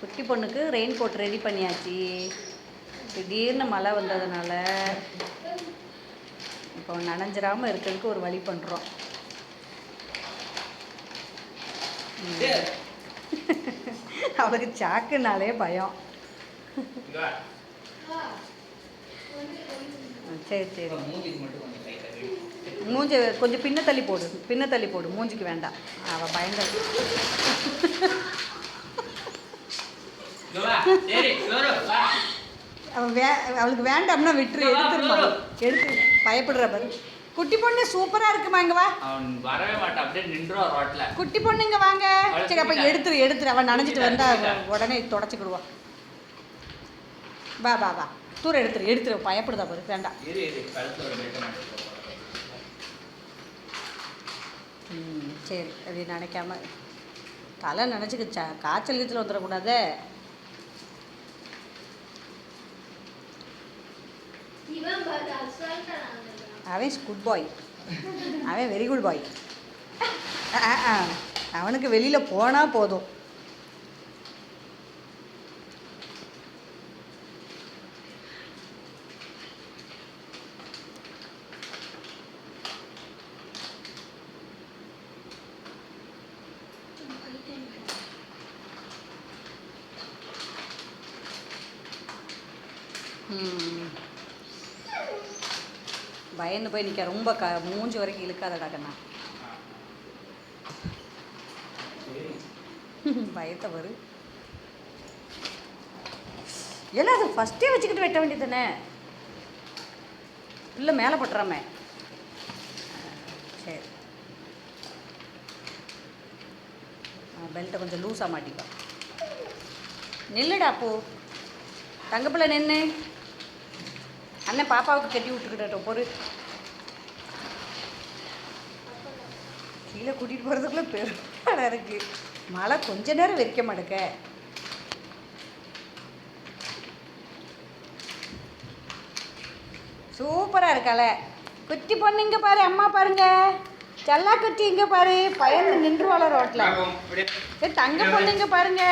குட்டி பொண்ணுக்கு rain coat ready பண்ணியாச்சு. திடீர்னு மழை வந்ததுனால இப்போ நனைஞ்சிராம இருக்கிறதுக்கு ஒரு வழி பண்ணுறோம் அவளுக்கு சாக்குனாலே பயம். சரி சரி. கொஞ்சம் மூஞ்சி கொஞ்சம் பின்ன தள்ளி போடு பின்ன தள்ளி போடு மூஞ்சிக்கு வேண்டாம். அவள் பயங்கர இங்க வா. சரி, ஃப்ளோரு, வா. அவள் வே அவளுக்கு வேண்டாம்னா விட்டுரு எடுத்துருமா எடுத்து பயப்படுற பாரு. குட்டி பொண்ணு சூப்பராக இருக்குமா இங்கே வா. வரவே மாட்டான் அப்படியே ரோட்ல. குட்டி பொண்ணு இங்கே வாங்க. சரி அப்போ. எடுத்துரு எடுத்துரு. அவன் நனைஞ்சிட்டு வந்தா. உடனே தொடச்சிக்கிடுவா வா வா வா. தூரம் எடுத்துரு எடுத்துரு. பயப்படுதா பாரு வேண்டாம். ம் சரி அப்படி நினைக்காம. தலை நினச்சிக்கிச்சா காய்ச்சல் கீச்சல் வந்துடக்கூடாதே இவன் பாரு அசால்ட்டா நடந்துக்கிறான். அவன் குட் பாய் அவன் வெரி குட் பாய் அவனுக்கு வெளியில் போனால் போதும் ம். பயந்து போய் நிற்க ரொம்ப க மூஞ்சி வரைக்கும் இழுக்காதடா கண்ணா. பயத்தை வரு எல்லாம் அது ஃபஸ்ட்டே வச்சுக்கிட்டு வெட்ட வேண்டியதுதானே? இல்லை மேலே பட்டுறாமே. சரி. பெல்ட்டை கொஞ்சம் லூஸாக மாட்டிக்கோ. நில்லுடா அப்போ தங்கப்பிள்ளை நின்று அண்ணன் பாப்பாவுக்கு கட்டி விட்டுக்கிட்டோம் பொறு. கீழே கூட்டிகிட்டு போகிறதுக்குள்ளே பெருமாடா இருக்கு. மழை கொஞ்ச நேரம் வெறிக்க மாட்டேக்க சூப்பராக இருக்கால குட்டி பொண்ணு இங்கே பாரு அம்மா பாருங்க. செல்லா குட்டி இங்கே பாரு. பயந்து நின்றுவாள ரோட்டில். ஏ தங்க பொண்ணு இங்கே பாருங்க.